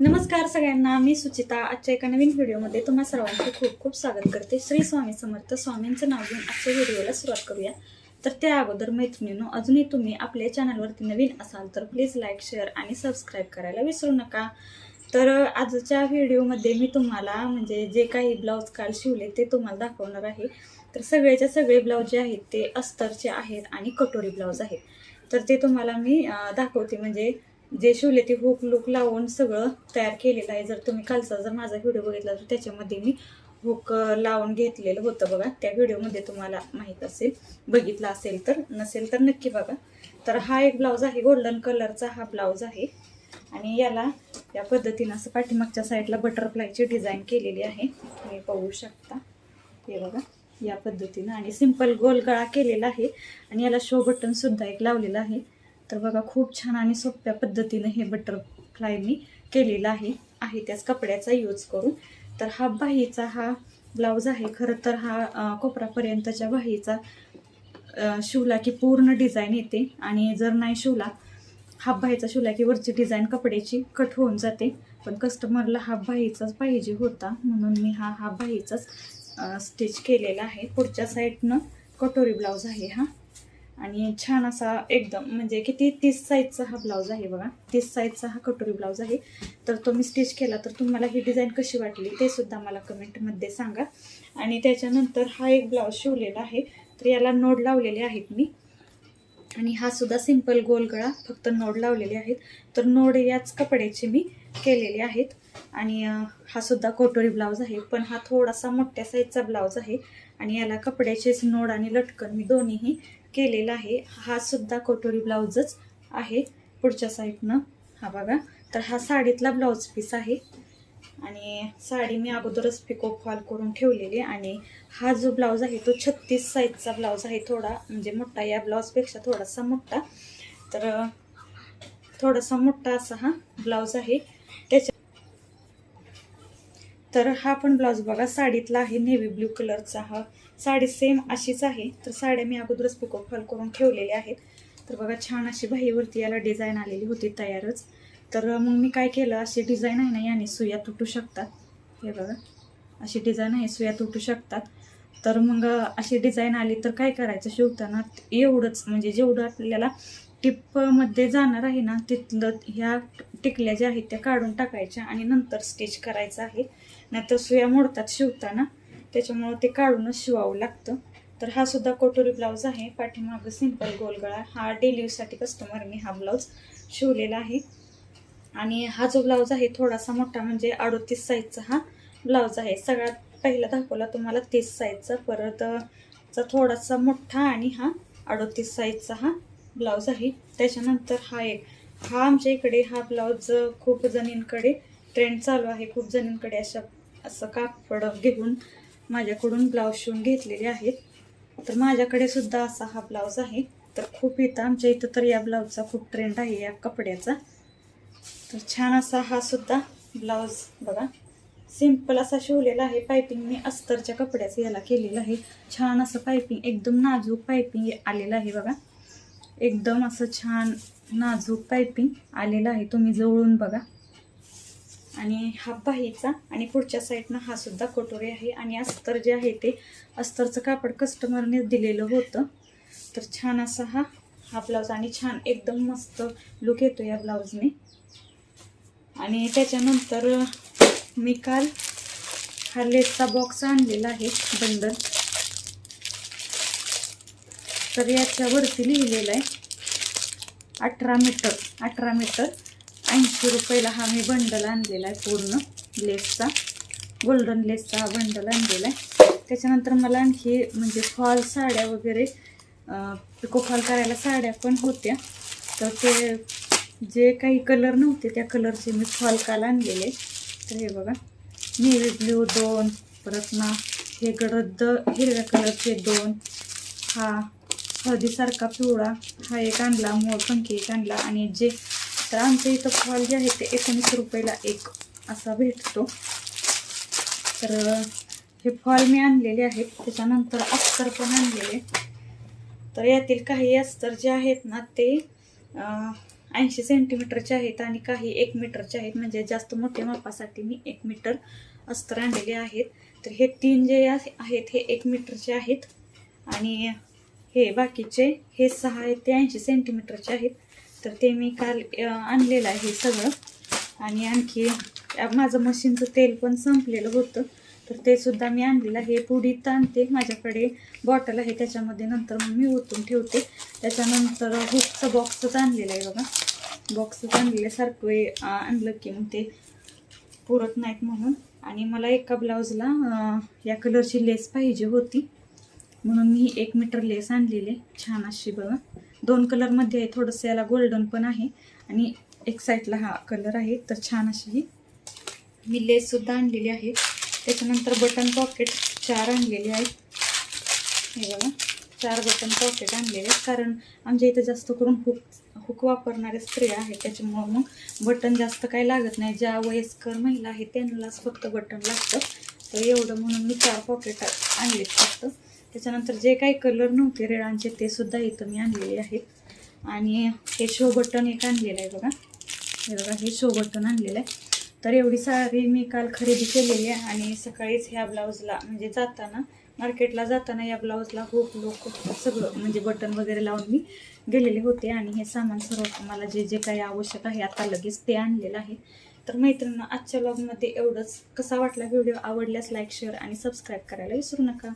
नमस्कार सगळ्यांना मी सुचिता. आजच्या एका नवीन व्हिडिओमध्ये तुम्हा सर्वांचे खूप खूप स्वागत करते. श्री स्वामी समर्थ स्वामींचं नाव घेऊन आजच्या व्हिडिओला सुरुवात करूया. तर त्या अगोदर मैत्रिणीनो अजूनही तुम्ही आपल्या चॅनलवरती नवीन असाल तर प्लीज लाईक शेअर आणि सबस्क्राईब करायला विसरू नका. तर आजच्या व्हिडिओमध्ये मी तुम्हाला म्हणजे जे काही ब्लाऊज काल शिवले ते तुम्हाला दाखवणार आहे. तर सगळेच्या सगळे ब्लाऊज जे आहेत ते अस्तरचे आहेत आणि कटोरी ब्लाऊज आहेत. तर ते तुम्हाला मी दाखवते. म्हणजे जे शिवले ते हुक लुक लावून सगळं तयार केलेलं आहे. जर तुम्ही कालचा जर माझा व्हिडिओ बघितला तर त्याच्यामध्ये मी हुक लावून घेतलेलं होतं बघा. त्या व्हिडिओमध्ये तुम्हाला माहीत असेल बघितला असेल तर नसेल तर नक्की बघा. तर हा एक ब्लाऊज आहे गोल्डन कलरचा हा ब्लाऊज आहे. आणि याला या पद्धतीनं असं पाठीमागच्या साईडला बटरफ्लायची डिझाईन केलेली आहे. तुम्ही पाहू शकता. हे बघा या पद्धतीनं. आणि सिंपल गोल गळा केलेला आहे. आणि याला शो बटनसुद्धा एक लावलेलं आहे. तर बघा खूप छान आणि सोप्या पद्धतीनं हे बटरफ्लाय मी केलेलं आहे. आहे त्याच कपड्याचा यूज करून. तर हा बाहीचा हा ब्लाऊज आहे. खरं तर हा कोपरापर्यंतच्या बाहीचा शिवला की पूर्ण डिझाईन येते. आणि जर नाही शिवला हाफ बाहीचा शिवला की वरची डिझाईन कपड्याची कट होऊन जाते. पण कस्टमरला हाफ बाहीचाच पाहिजे होता. म्हणून मी हा हाफ बाहीचाच स्टिच केलेला आहे. पुढच्या साईडनं कटोरी ब्लाऊज आहे हा. आणि छान असा एकदम म्हणजे किती तीस साईजचा हा ब्लाऊज आहे बघा. तीस साईजचा हा कटोरी ब्लाऊज आहे. तर तो मी स्टिच केला तर तुम्हाला ही डिझाईन कशी वाटली ते सुद्धा मला कमेंटमध्ये सांगा. आणि त्याच्यानंतर हा एक ब्लाऊज शिवलेला आहे. तर याला नोड लावलेले आहेत मी. आणि हा सुद्धा सिंपल गोल गळा फक्त नोड लावलेले आहेत. तर नोड याच कपड्याचे मी केलेले आहेत. आणि हा सुद्धा कोटोरी ब्लाऊज आहे. पण हा थोडासा मोठ्या साईजचा ब्लाऊज आहे. आणि याला कपड्याचेच नोड आणि लटकन मी दोन्हीही केलेला आहे. हा सुद्धा कोटोरी ब्लाऊजच आहे पुढच्या साईडनं. हा बघा. तर हा साडीतला ब्लाऊज पीस आहे. आणि साडी मी अगोदरच पिको फॉल करून ठेवलेली आणि हा जो ब्लाऊज आहे तो छत्तीस साईजचा ब्लाऊज आहे. थोडा म्हणजे मोठा. या ब्लाऊजपेक्षा थोडासा मोठा. तर थोडासा मोठा असा हा ब्लाऊज आहे. तर हा पण ब्लाऊज बघा साडीतला आहे नेव्ही ब्ल्यू कलरचा हा. साडी सेम अशीच आहे तर साड्या मी अगोदरच पिको फॉल करून ठेवलेल्या आहेत. तर बघा छान अशी बाहीवरती याला डिझाईन आलेली होती तयारच. तर मग मी काय केलं अशी डिझाईन आहे ना याने सुया तुटू शकतात. हे बघा अशी डिझाईन आहे सुया तुटू शकतात. तर मग अशी डिझाईन आली तर काय करायचं शिवताना एवढंच म्हणजे जेवढं आपल्याला टिपमध्ये जाणार आहे ना तिथलं ह्या टिकल्या ज्या आहेत त्या काढून टाकायच्या आणि नंतर स्टिच करायचं आहे. नाहीतर सुया मोडतात शिवताना. त्याच्यामुळं ते काढूनच शिवावं लागतं. तर हा सुद्धा कोटोरी ब्लाऊज आहे. पाठीमागं सिंपल गोलगळा. हा डेली यूजसाठी कस्टमरने हा ब्लाऊज शिवलेला आहे. आणि हा जो ब्लाऊज आहे थोडासा मोठा म्हणजे अडोतीस साईजचा हा ब्लाऊज आहे. सगळ्यात पहिला दाखवला तुम्हाला तीस साईजचा परत चा थोडासा मोठा आणि हा अडोतीस साईजचा हा ब्लाऊज आहे. त्याच्यानंतर हा एक. हा आमच्या इकडे हा ब्लाऊज खूप जणींकडे ट्रेंड चालू आहे. खूप जणींकडे अशा असं कापड घेऊन माझ्याकडून ब्लाऊज शिवून घेतलेले आहेत. तर माझ्याकडे सुद्धा असा हा ब्लाऊज आहे. तर खूप इथं आमच्या इथं तर या ब्लाऊजचा खूप ट्रेंड आहे या कपड्याचा. तर छान असा हा सुद्धा ब्लाऊज बघा. सिंपल असा शिवलेला आहे. पायपिंग मी अस्तरच्या कपड्याचं याला केलेलं आहे. छान असं पायपिंग एकदम नाजूक पायपिंग आलेलं आहे बघा. एकदम असं छान नाजूक पायपिंग आलेलं आहे. तुम्ही जवळून बघा. आणि हा बाहीचा आणि पुढच्या साईडनं हा सुद्धा कटोरी आहे. आणि अस्तर जे आहे ते अस्तरचं कापड कस्टमरने दिलेलं होतं. तर छान असा हा हा ब्लाऊज आणि छान एकदम मस्त लुक येतो या ब्लाऊजने आणि त्याच्यानंतर मी काल हा लेसचा बॉक्स आणलेला आहे बंडल तर याच्यावरती लिहिलेलं आहे अठरा मीटर अठरा मीटर ऐंशी रुपयाला हा मी बंडल आणलेला आहे पूर्ण लेसचा. गोल्डन लेसचा हा बंडल आणलेला आहे. त्याच्यानंतर मला आणखी म्हणजे फॉल साड्या वगैरे पिको फॉल करायला साड्या पण होत्या. तर ते जे काही कलर नव्हते त्या कलरचे मी फॉल काल आणलेले तर हे बघा नेव्ही ब्ल्यू दोन परत ना हे गडद हिरव्या कलरचे दोन. हा हळदीसारखा पिवळा हा एक आणला मोरपंखी एक आणला. आणि जे तर आमच्या इथं फॉल जे आहे ते एकोणीस रुपयाला एक असा भेटतो. तर हे फॉल मी आणलेले आहेत. त्याच्यानंतर अस्तर पण आणलेले. तर यातील काही अस्तर जे आहेत ना ते ऐंशी सेंटीमीटरचे आहेत आणि काही एक मीटरचे आहेत. म्हणजे जास्त मोठ्या मापासाठी मी एक मीटर अस्तर आणलेले आहेत. तर हे तीन जे आहेत हे एक मीटरचे आहेत. आणि हे बाकीचे हे सहा आहेत ते ऐंशी सेंटीमीटरचे आहेत. तर ते मी काल आणलेलं आहे सगळं. आणि आणखी माझं मशीनचं तेल पण संपलेलं होतं. तर ते सुद्धा मी आणलेलं आहे. पुढीत आणते. माझ्याकडे बॉटल आहे. त्याच्यामध्ये नंतर मग मी ओतून ठेवते. त्याच्यानंतर हुकचं बॉक्सच आणलेलं आहे बघा. बॉक्सच आणलेलं आहे सारखं आणलं की मग ते पुरत नाहीत म्हणून. आणि मला एका ब्लाऊजला या कलरची लेस पाहिजे होती. म्हणून मी एक मीटर लेस आणलेली आहे. छान अशी बघा. दोन कलरमध्ये आहे थोडंसं याला गोल्डन पण आहे. आणि एक साईडला हा कलर आहे तर छान अशी ही. मी लेससुद्धा आणलेली आहे. त्याच्यानंतर बटन पॉकेट चार आणलेले आहेत हे बघा चार बटन पॉकेट आणलेले आहेत. कारण आमच्या इथं जास्त करून हुक हुक वापरणारे स्त्रिया आहेत त्याच्यामुळं मग बटन जास्त काही लागत नाही. ज्या वयस्कर महिला आहेत त्यांनाच फक्त बटन लागतं. तर एवढं म्हणून मी चार पॉकेट आणलेत फक्त. त्याच्यानंतर जे काही कलर नव्हते रेळांचे ते सुद्धा इथं मी आणलेले आहेत. आणि हे शो बटन एक आणलेलं आहे बघा. हे बघा हे शो बटन आणलेलं आहे. तर एवढी सारी मी काल खरेदी केलेली आहे आणि सकाळीच ह्या ब्लाऊजला म्हणजे जाताना मार्केटला जाताना या ब्लाऊजला हुक लोक सगळं म्हणजे बटन वगैरे लावून मी गेलेले होते. आणि हे सामान सर्व मला जे जे काही आवश्यक आहे आता लगेच ते आणलेलं आहे. तर मैत्रिणी आजच्या ब्लॉगमध्ये एवढंच. कसा वाटला व्हिडिओ? आवडल्यास लाईक शेअर आणि सबस्क्राईब करायला विसरू नका.